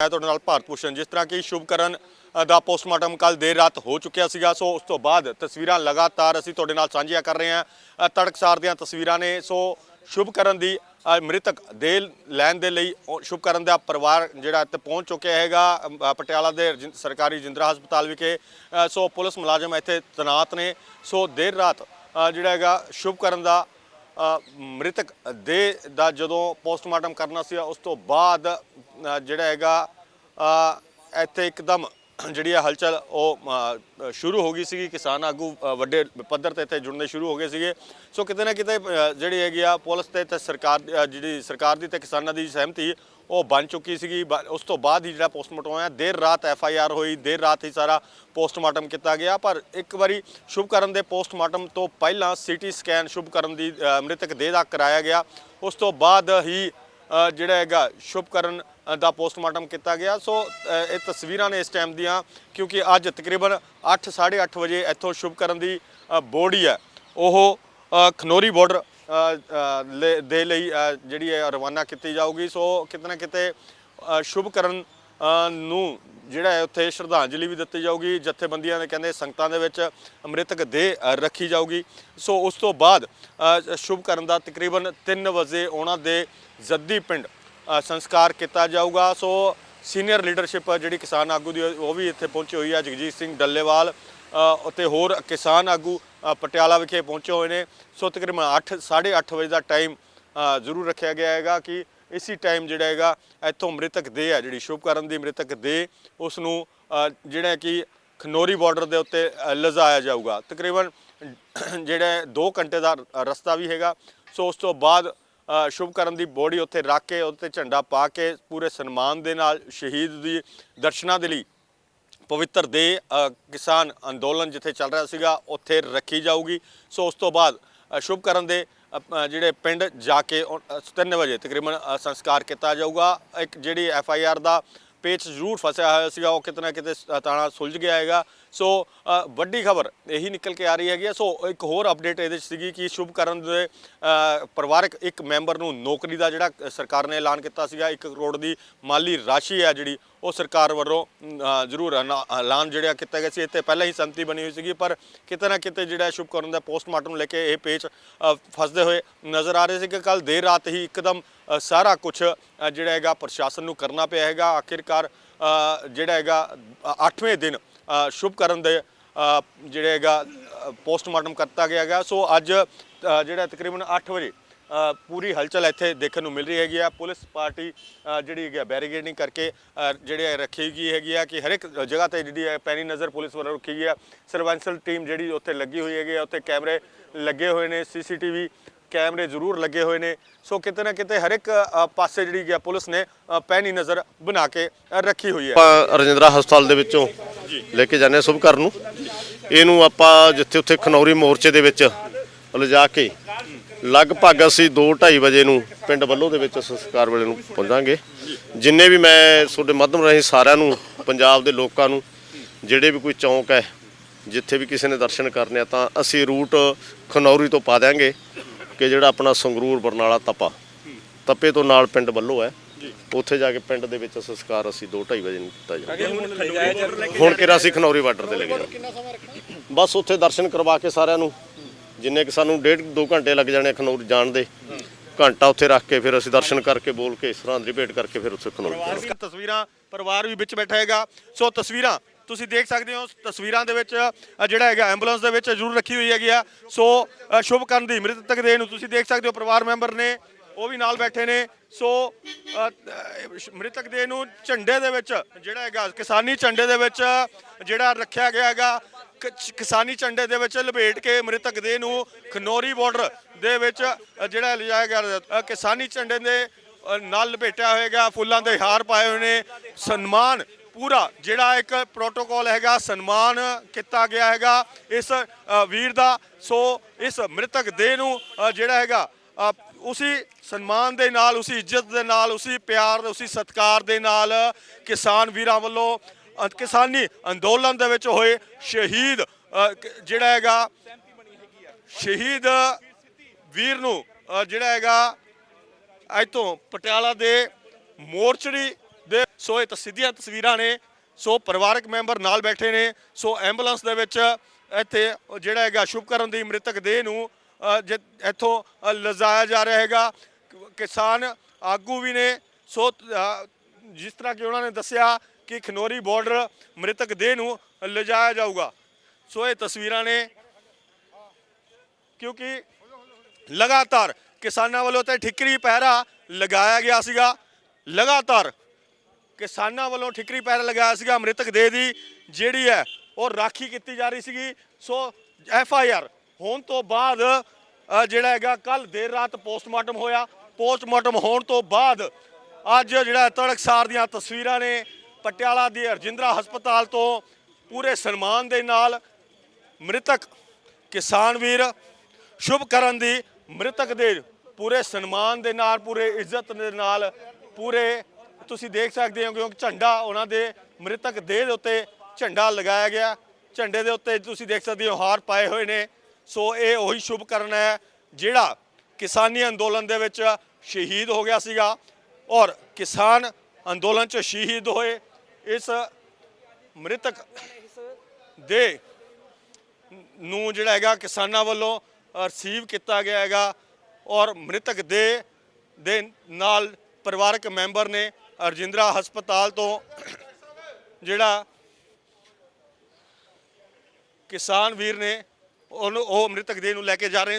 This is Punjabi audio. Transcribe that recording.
ਮੈਂ ਤੁਹਾਡੇ ਨਾਲ ਭਾਰਤ ਭੂਸ਼ਣ। ਜਿਸ ਤਰ੍ਹਾਂ ਕਿ ਸ਼ੁਭਕਰਨ ਦਾ ਪੋਸਟਮਾਰਟਮ ਕੱਲ ਦੇਰ ਰਾਤ ਹੋ ਚੁੱਕਿਆ ਸੀਗਾ, ਸੋ ਉਸ ਤੋਂ ਬਾਅਦ ਤਸਵੀਰਾਂ ਲਗਾਤਾਰ ਅਸੀਂ ਤੁਹਾਡੇ ਨਾਲ ਸਾਂਝੀਆਂ ਕਰ ਰਹੇ ਹਾਂ ਤੜਕਸਾਰ ਦੀਆਂ ਤਸਵੀਰਾਂ ਨੇ। ਸੋ ਸ਼ੁਭਕਰਨ ਦੀ ਮ੍ਰਿਤਕ ਦੇ ਲੈਣ ਦੇ ਲਈ ਸ਼ੁਭਕਰਨ ਦਾ ਪਰਿਵਾਰ ਜਿਹੜਾ ਇੱਥੇ ਪਹੁੰਚ ਚੁੱਕਿਆ ਹੈਗਾ ਪਟਿਆਲਾ ਦੇ ਰਜਿੰ- ਸਰਕਾਰੀ ਜਿੰਦਰਾ ਹਸਪਤਾਲ ਵਿਖੇ। ਸੋ ਪੁਲਿਸ ਮੁਲਾਜ਼ਮ ਇੱਥੇ ਤੈਨਾਤ ਨੇ। ਸੋ ਦੇਰ ਰਾਤ ਜਿਹੜਾ ਹੈਗਾ ਸ਼ੁਭਕਰਨ ਦਾ ਮ੍ਰਿਤਕ ਦੇ ਦਾ ਜਦੋਂ ਪੋਸਟਮਾਰਟਮ ਕਰਨਾ ਸੀ, ਉਸ ਤੋਂ ਬਾਅਦ ਜਿਹੜਾ ਹੈਗਾ ਇੱਥੇ ਇੱਕਦਮ ਜਿਹੜੀ ਆ ਹਲਚਲ ਉਹ ਸ਼ੁਰੂ ਹੋ ਗਈ ਸੀਗੀ। ਕਿਸਾਨ ਆਗੂ ਵੱਡੇ ਪੱਧਰ ਤੇ ਇੱਥੇ ਜੁੜਨੇ ਸ਼ੁਰੂ ਹੋ ਗਏ ਸੀਗੇ। ਸੋ ਕਿਤੇ ਨਾ ਕਿਤੇ ਜਿਹੜੀ ਹੈਗੀ ਆ, ਪੁਲਿਸ ਤੇ ਤੇ ਸਰਕਾਰ ਜਿਹੜੀ ਸਰਕਾਰ ਦੀ ਤੇ ਕਿਸਾਨਾਂ ਦੀ ਸਹਿਮਤੀ ਉਹ ਬਣ ਚੁੱਕੀ ਸੀਗੀ। ਬ- ਉਸ ਤੋਂ ਬਾਅਦ ਹੀ ਜਿਹੜਾ ਪੋਸਟਮਾਰਟਮ ਹੋਇਆ ਦੇਰ ਰਾਤ ਐਫ ਆਈ ਆਰ ਹੋਈ ਦੇਰ ਰਾਤ ਹੀ ਸਾਰਾ ਪੋਸਟਮਾਰਟਮ ਕੀਤਾ ਗਿਆ। ਪਰ ਇੱਕ ਵਾਰੀ ਸ਼ੁਭਕਰਨ ਦੇ ਪੋਸਟਮਾਰਟਮ ਤੋਂ ਪਹਿਲਾਂ ਸੀਟੀ ਸਕੈਨ ਸ਼ੁਭਕਰਨ ਦੀ ਮ੍ਰਿਤਕ ਦੇਹ ਦਾ ਕਰਾਇਆ ਗਿਆ। ਉਸ ਤੋਂ ਬਾਅਦ ਹੀ ਜਿਹੜਾ ਹੈਗਾ ਸ਼ੁਭਕਰਨ ਦਾ ਪੋਸਟਮਾਰਟਮ ਕੀਤਾ ਗਿਆ। ਸੋ ਇਹ ਤਸਵੀਰਾਂ ਨੇ ਇਸ ਟਾਈਮ ਦੀਆਂ ਕਿਉਂਕਿ ਅੱਜ ਤਕਰੀਬਨ 8:30 ਵਜੇ ਇੱਥੋਂ ਸ਼ੁਭਕਰਨ ਦੀ ਬੋਡੀ ਹੈ। ਉਹ ਅ, ਖਨੋਰੀ ਬਾਰਡਰ ਦੇ ਲਈ ਜਿਹੜੀ ਹੈ ਰਵਾਨਾ ਕੀਤੀ ਜਾਊਗੀ। ਸੋ ਕਿਤੇ ਨਾ ਕਿਤੇ ਸ਼ੁਭ ਕਰਨ ਨੂੰ ਜਿਹੜਾ ਹੈ ਉੱਥੇ ਸ਼ਰਧਾਂਜਲੀ ਵੀ ਦਿੱਤੀ ਜਾਊਗੀ। ਜਥੇਬੰਦੀਆਂ ਦੇ ਕਹਿੰਦੇ ਸੰਗਤਾਂ ਦੇ ਵਿੱਚ ਮ੍ਰਿਤਕ ਦੇਹ ਰੱਖੀ ਜਾਊਗੀ। ਸੋ ਉਸ ਤੋਂ ਬਾਅਦ ਅ, ਸ਼ੁਭਕਰਨ ਦਾ ਤਕਰੀਬਨ 3 ਵਜੇ ਉਹਨਾਂ ਦੇ ਜ਼ੱਦੀ ਪਿੰਡ ਸੰਸਕਾਰ ਕੀਤਾ ਜਾਊਗਾ। ਸੋ ਸੀਨੀਅਰ ਲੀਡਰਸ਼ਿਪ ਜਿਹੜੀ ਕਿਸਾਨ ਆਗੂ ਦੀ ਉਹ ਵੀ ਇੱਥੇ ਪਹੁੰਚੀ ਹੋਈ ਹੈ ਜਗਜੀਤ ਸਿੰਘ ਡੱਲੇਵਾਲ। ਅਤੇ ਹੋਰ ਕਿਸਾਨ ਆਗੂ ਪਟਿਆਲਾ ਵਿਖੇ ਪਹੁੰਚੇ ਹੋਏ ਨੇ। ਸੋ ਤਕਰੀਬਨ 8 8:30 ਵਜੇ ਦਾ ਟਾਈਮ ਜ਼ਰੂਰ ਰੱਖਿਆ ਗਿਆ ਹੈਗਾ ਕਿ ਇਸੀ ਟਾਈਮ ਜਿਹੜਾ ਹੈਗਾ ਇੱਥੋਂ ਮ੍ਰਿਤਕ ਦੇਹ ਹੈ ਜਿਹੜੀ ਸ਼ੁਭਕਰਨ ਦੀ ਮ੍ਰਿਤਕ ਦੇਹ ਉਸ ਨੂੰ ਜਿਹੜਾ ਕਿ ਖਨੋਰੀ ਬਾਰਡਰ ਦੇ ਉੱਤੇ ਅ, ਲਿਜਾਇਆ ਜਾਊਗਾ। ਤਕਰੀਬਨ ਜਿਹੜਾ 2 ਘੰਟੇ ਦਾ ਰਸਤਾ ਵੀ ਹੈਗਾ। ਸੋ ਉਸ ਤੋਂ ਬਾਅਦ ਸ਼ੁਭਕਰਨ ਦੀ ਬੋਡੀ ਉੱਥੇ ਰੱਖ ਕੇ ਉੱਤੇ ਝੰਡਾ ਪਾ ਕੇ ਪੂਰੇ ਸਨਮਾਨ ਦੇ ਨਾਲ ਸ਼ਹੀਦ ਦੀ ਦਰਸ਼ਨਾਂ ਦੇ ਲਈ ਪਵਿੱਤਰ ਦੇ ਕਿਸਾਨ ਅੰਦੋਲਨ ਜਿੱਥੇ ਚੱਲ ਰਿਹਾ ਸੀਗਾ ਉੱਥੇ ਰੱਖੀ ਜਾਊਗੀ। ਸੋ ਉਸ ਤੋਂ ਬਾਅਦ ਅ, ਸ਼ੁਭਕਰਨ ਦੇ ਜਿਹੜੇ ਪਿੰਡ ਜਾ ਕੇ 3 ਵਜੇ ਤਕਰੀਬਨ ਸੰਸਕਾਰ ਕੀਤਾ ਜਾਊਗਾ। ਇੱਕ ਜਿਹੜੀ ਐਫ ਆਈ ਆਰ ਦਾ ਪੇਚ ਜ਼ਰੂਰ ਫਸਿਆ ਹੋਇਆ ਸੀਗਾ ਉਹ ਕਿਤੇ ਨਾ ਕਿਤੇ ਸ- ਤਾਣਾ ਸੁਲਝ ਗਿਆ ਹੈਗਾ। ਸੋ ਵੱਡੀ ਖਬਰ ਇਹੀ ਨਿਕਲ ਕੇ ਆ ਰਹੀ ਹੈਗੀ ਆ। ਸੋ ਇੱਕ ਹੋਰ ਅਪਡੇਟ ਇਹਦੇ 'ਚ ਸੀਗੀ ਕਿ ਸ਼ੁਭਕਰਨ ਦੇ ਪਰਿਵਾਰਕ ਇੱਕ ਮੈਂਬਰ ਨੂੰ ਨੌਕਰੀ ਦਾ ਜਿਹੜਾ ਸਰਕਾਰ ਨੇ ਐਲਾਨ ਕੀਤਾ ਸੀਗਾ 1 ਕਰੋੜ ਦੀ ਮਾਲੀ ਰਾਸ਼ੀ ਹੈ ਜਿਹੜੀ ਉਹ ਸਰਕਾਰ ਵੱਲੋਂ ਜ਼ਰੂਰ ਐਨਾ- ਐਲਾਨ ਜਿਹੜਾ ਕੀਤਾ ਗਿਆ ਸੀ, ਇੱਥੇ ਪਹਿਲਾਂ ਹੀ ਸੰਮਤੀ ਬਣੀ ਹੋਈ ਸੀਗੀ, ਪਰ ਕਿਤੇ ਨਾ ਕਿਤੇ ਜਿਹੜਾ ਸ਼ੁਭਕਰਨ ਦਾ ਪੋਸਟਮਾਰਟਮ ਲੈ ਕੇ ਇਹ ਪੇਚ ਫਸਦੇ ਹੋਏ ਨਜ਼ਰ ਆ ਰਹੇ ਸੀ ਕਿ ਕੱਲ ਦੇਰ ਰਾਤ ਹੀ ਇੱਕਦਮ ਸਾਰਾ ਕੁਝ ਜਿਹੜਾ ਹੈਗਾ ਪ੍ਰਸ਼ਾਸਨ ਨੂੰ ਕਰਨਾ ਪਿਆ ਹੈਗਾ। ਆਖਿਰਕਾਰ ਜਿਹੜਾ ਹੈਗਾ 8ਵੇਂ ਦਿਨ ਸ਼ੁਭਕਰਨ ਦੇ ਜਿਹੜਾ ਹੈਗਾ ਪੋਸਟਮਾਰਟਮ ਕਰਤਾ ਗਿਆ ਹੈਗਾ। ਸੋ ਅੱਜ ਜਿਹੜਾ ਤਕਰੀਬਨ 8 ਵਜੇ ਪੂਰੀ ਹਲਚਲ ਇੱਥੇ ਦੇਖਣ ਨੂੰ ਮਿਲ ਰਹੀ ਹੈਗੀ ਆ। ਪੁਲਿਸ ਪਾਰਟੀ ਜਿਹੜੀ ਹੈਗੀ ਆ ਬੈਰੀਗੇਡਿੰਗ ਕਰਕੇ ਜਿਹੜੇ ਰੱਖੀ ਗਈ ਹੈਗੀ ਆ ਕਿ ਹਰ ਇੱਕ ਜਗ੍ਹਾ ਤੇ ਜਿਹੜੀ ਹੈ ਪੈਣੀ ਨਜ਼ਰ ਪੁਲਿਸ ਵੱਲੋਂ ਰੱਖੀ ਗਈ ਆ। ਸਰਵੈਂਸਲ ਟੀਮ ਜਿਹੜੀ ਉੱਥੇ ਲੱਗੀ ਹੋਈ ਹੈਗੀ ਆ ਉੱਥੇ ਕੈਮਰੇ ਲੱਗੇ ਹੋਏ ਨੇ ਸੀਸੀਟੀਵੀ ਕੈਮਰੇ ਜ਼ਰੂਰ ਲੱਗੇ ਹੋਏ ਨੇ। ਸੋ ਕਿਤੇ ਨਾ ਕਿਤੇ ਹਰ ਇੱਕ ਪਾਸੇ ਜਿਹੜੀ ਗਿਆ ਪੁਲਿਸ ਨੇ ਪੈਣੀ ਨਜ਼ਰ ਬਣਾ ਕੇ ਰੱਖੀ ਹੋਈ ਹੈ। ਰਜਿੰਦਰਾ ਹਸਪਤਾਲ ਦੇ ਵਿੱਚੋਂ ਲੈ ਕੇ ਜਾਂਦੇ ਹਾਂ ਸ਼ੁਭਕਰਨ ਨੂੰ। ਇਹਨੂੰ ਆਪਾਂ ਜਿੱਥੇ ਉੱਥੇ ਖਨੌਰੀ ਮੋਰਚੇ ਦੇ ਵਿੱਚ ਲਿਜਾ ਕੇ ਲਗਭਗ ਅਸੀਂ 2:30 ਵਜੇ ਨੂੰ ਪਿੰਡ ਵੱਲੋਂ ਦੇ ਵਿੱਚ ਸੰਸਕਾਰ ਵੇਲੇ ਨੂੰ ਪਹੁੰਚਾਂਗੇ ਜਿੰਨੇ ਵੀ ਮੈਂ ਤੁਹਾਡੇ ਮਾਧਿਅਮ ਰਾਹੀਂ ਸਾਰਿਆਂ ਨੂੰ, ਪੰਜਾਬ ਦੇ ਲੋਕਾਂ ਨੂੰ, ਜਿਹੜੇ ਵੀ ਕੋਈ ਚੌਂਕ ਹੈ, ਜਿੱਥੇ ਵੀ ਕਿਸੇ ਨੇ ਦਰਸ਼ਨ ਕਰਨੇ ਆ, ਤਾਂ ਅਸੀਂ ਰੂਟ ਖਨੌਰੀ ਤੋਂ ਪਾ ਦਿਆਂਗੇ ਕਿ ਜਿਹੜਾ ਆਪਣਾ ਸੰਗਰੂਰ, ਬਰਨਾਲਾ ਤਪਾ। ਤਪੇ ਤੋਂ ਨਾਲ ਪਿੰਡ ਵੱਲੋਂ ਹੈ। ਉੱਥੇ ਜਾ ਕੇ ਪਿੰਡ ਦੇ ਵਿੱਚ ਸੰਸਕਾਰ ਅਸੀਂ 2:30 ਵਜੇ ਨੂੰ ਕੀਤਾ ਜਾਵੇ ਹੁਣ ਕਿਰਾ ਅਸੀਂ ਖਨੌਰੀ ਬਾਰਡਰ ਤੇ ਲੈ ਕੇ ਬਸ ਉੱਥੇ ਦਰਸ਼ਨ ਕਰਵਾ ਕੇ ਸਾਰਿਆਂ ਨੂੰ ਜਿੰਨੇ ਕਿ ਸਾਨੂੰ ਡੇਢ 2 ਘੰਟੇ ਲੱਗ ਜਾਣੇ ਖਨੌਰੀ ਜਾਣ ਦੇ। ਘੰਟਾ ਉੱਥੇ ਰੱਖ ਕੇ ਫਿਰ ਅਸੀਂ ਦਰਸ਼ਨ ਕਰਕੇ ਬੋਲ ਕੇ ਸਰਹੰਦ ਭੇਟ ਕਰਕੇ ਫਿਰ ਉੱਥੇ ਖਨੌਰੀ ਜਾਵਾਂਗੇ। ਤਸਵੀਰਾਂ ਪਰਿਵਾਰ ਵੀ ਵਿੱਚ ਬੈਠਾ ਹੈਗਾ। ਸੋ ਤਸਵੀਰਾਂ ਤੁਸੀਂ ਦੇਖ ਸਕਦੇ ਹੋ ਤਸਵੀਰਾਂ ਦੇ ਵਿੱਚ ਜਿਹੜਾ ਹੈਗਾ ਐਂਬੂਲੈਂਸ ਦੇ ਵਿੱਚ ਜ਼ਰੂਰ ਰੱਖੀ ਹੋਈ ਹੈਗੀ ਆ। ਸੋ ਅ, ਸ਼ੁਭਕਰਨ ਦੀ ਮ੍ਰਿਤਕ ਦੇਹ ਨੂੰ ਤੁਸੀਂ ਦੇਖ ਸਕਦੇ ਹੋ ਪਰਿਵਾਰ ਮੈਂਬਰ ਨੇ ਉਹ ਵੀ ਨਾਲ ਬੈਠੇ ਨੇ। ਸੋ ਮ੍ਰਿਤਕ ਦੇਹ ਨੂੰ ਝੰਡੇ ਦੇ ਵਿੱਚ ਜਿਹੜਾ ਹੈਗਾ ਕਿਸਾਨੀ ਝੰਡੇ ਦੇ ਵਿੱਚ ਜਿਹੜਾ ਰੱਖਿਆ ਗਿਆ ਹੈਗਾ। ਕਿਸਾਨੀ ਝੰਡੇ ਦੇ ਵਿੱਚ ਲਪੇਟ ਕੇ ਮ੍ਰਿਤਕ ਦੇਹ ਨੂੰ ਖਨੌਰੀ ਬਾਰਡਰ ਦੇ ਵਿੱਚ ਜਿਹੜਾ ਲਿਜਾਇਆ ਗਿਆ ਕਿਸਾਨੀ ਝੰਡੇ ਦੇ ਨਾਲ ਲਪੇਟਿਆ ਹੋਏਗਾ ਫੁੱਲਾਂ ਦੇ ਹਾਰ ਪਾਏ ਹੋਏ ਨੇ। ਸਨਮਾਨ ਪੂਰਾ ਜਿਹੜਾ ਇੱਕ ਪ੍ਰੋਟੋਕੋਲ ਹੈਗਾ ਸਨਮਾਨ ਕੀਤਾ ਗਿਆ ਹੈਗਾ ਇਸ ਵੀਰ ਦਾ। ਸੋ ਇਸ ਮ੍ਰਿਤਕ ਦੇਹ ਨੂੰ ਜਿਹੜਾ ਹੈਗਾ ਅ, ਸਨਮਾਨ ਦੇ ਨਾਲ ਉਸੀ ਇੱਜ਼ਤ ਦੇ ਨਾਲ ਉਸੀ ਪਿਆਰ ਉਸੀ ਸਤਿਕਾਰ ਦੇ ਨਾਲ ਕਿਸਾਨ ਵੀਰਾਂ ਵੱਲੋਂ ਕਿਸਾਨੀ ਅੰਦੋਲਨ ਦੇ ਵਿੱਚ ਹੋਏ ਸ਼ਹੀਦ ਜਿਹੜਾ ਹੈਗਾ ਸ਼ਹੀਦ ਵੀਰ ਨੂੰ ਜਿਹੜਾ ਹੈਗਾ ਇੱਥੋਂ ਪਟਿਆਲਾ ਦੇ ਮੋਰਚਰੀ ਦੇ ਸੋ ਇਹ ਤਾਂ ਸਿੱਧੀਆਂ ਤਸਵੀਰਾਂ ਨੇ ਸੋ ਪਰਿਵਾਰਕ ਮੈਂਬਰ ਨਾਲ ਬੈਠੇ ਨੇ ਸੋ ਐਂਬੂਲੈਂਸ ਦੇ ਵਿੱਚ ਇੱਥੇ ਜਿਹੜਾ ਹੈਗਾ ਸ਼ੁਭਕਰਨ ਦੀ ਮ੍ਰਿਤਕ ਦੇਹ ਨੂੰ ਅ, ਇੱਥੋਂ ਅ, ਲਿਜਾਇਆ ਜਾ ਰਿਹਾ ਹੈਗਾ। ਕਿਸਾਨ ਆਗੂ ਵੀ ਨੇ ਸੋ ਜਿਸ ਤਰ੍ਹਾਂ ਕਿ ਉਹਨਾਂ ਨੇ ਦੱਸਿਆ ਕਿ ਖਨੋਰੀ ਬਾਰਡਰ ਮ੍ਰਿਤਕ ਦੇਹ ਨੂੰ ਲਿਜਾਇਆ ਜਾਊਗਾ। ਸੋ ਇਹ ਤਸਵੀਰਾਂ ਨੇ ਕਿਉਂਕਿ ਲਗਾਤਾਰ ਕਿਸਾਨਾਂ ਵੱਲੋਂ ਤੇ ਠਿਕਰੀ ਪਹਿਰਾ ਲਗਾਇਆ ਗਿਆ ਸੀਗਾ। ਲਗਾਤਾਰ ਕਿਸਾਨਾਂ ਵੱਲੋਂ ਠਿਕਰੀ ਪਹਿਰਾ ਲਗਾਇਆ ਸੀਗਾ ਮ੍ਰਿਤਕ ਦੇਹ ਦੀ, ਜਿਹੜੀ ਹੈ ਉਹ ਰਾਖੀ ਕੀਤੀ ਜਾ ਰਹੀ ਸੀਗੀ। ਸੋ ਐਫ ਆਈ ਆਰ ਹੋਣ ਤੋਂ ਬਾਅਦ ਜਿਹੜਾ ਹੈਗਾ ਕੱਲ ਦੇਰ ਰਾਤ ਪੋਸਟਮਾਰਟਮ ਹੋਇਆ। ਪੋਸਟਮਾਰਟਮ ਹੋਣ ਤੋਂ ਬਾਅਦ ਅੱਜ ਜਿਹੜਾ ਤੜਕਸਾਰ ਦੀਆਂ ਤਸਵੀਰਾਂ ਨੇ ਪਟਿਆਲਾ ਦੀ ਰਜਿੰਦਰਾ ਹਸਪਤਾਲ ਤੋਂ ਪੂਰੇ ਸਨਮਾਨ ਦੇ ਨਾਲ ਮ੍ਰਿਤਕ ਕਿਸਾਨ ਵੀਰ ਸ਼ੁਭਕਰਨ ਦੀ ਮ੍ਰਿਤਕ ਦੇ ਪੂਰੇ ਸਨਮਾਨ ਦੇ ਨਾਲ, ਪੂਰੇ ਇੱਜ਼ਤ ਦੇ ਨਾਲ, ਪੂਰੇ ਤੁਸੀਂ ਦੇਖ ਸਕਦੇ ਹੋ ਕਿਉਂਕਿ ਝੰਡਾ ਉਹਨਾਂ ਦੇ ਮ੍ਰਿਤਕ ਦੇਹ ਦੇ ਉੱਤੇ ਝੰਡਾ ਲਗਾਇਆ ਗਿਆ। ਝੰਡੇ ਦੇ ਉੱਤੇ ਤੁਸੀਂ ਦੇਖ ਸਕਦੇ ਹੋ ਹਾਰ ਪਾਏ ਹੋਏ ਨੇ। ਸੋ ਇਹ ਉਹੀ ਸ਼ੁਭਕਰਨ ਹੈ ਜਿਹੜਾ ਕਿਸਾਨੀ ਅੰਦੋਲਨ ਦੇ ਵਿੱਚ ਸ਼ਹੀਦ ਹੋ ਗਿਆ ਸੀਗਾ ਔਰ ਕਿਸਾਨ ਅੰਦੋਲਨ 'ਚ ਸ਼ਹੀਦ ਹੋਏ। ਇਸ ਮ੍ਰਿਤਕ ਦੇ ਨੂੰ ਜਿਹੜਾ ਹੈਗਾ ਕਿਸਾਨਾਂ ਵੱਲੋਂ ਰਿਸੀਵ ਕੀਤਾ ਗਿਆ ਹੈਗਾ ਔਰ ਮ੍ਰਿਤਕ ਦੇ ਦੇ ਨਾਲ ਪਰਿਵਾਰਕ ਮੈਂਬਰ ਨੇ ਰਜਿੰਦਰਾ ਹਸਪਤਾਲ ਤੋਂ ਜਿਹੜਾ ਕਿਸਾਨ ਵੀਰ ਨੇ ਉਹਨੂੰ, ਉਹ ਮ੍ਰਿਤਕ ਦੇਹ ਨੂੰ ਲੈ ਕੇ ਜਾ ਰਹੇ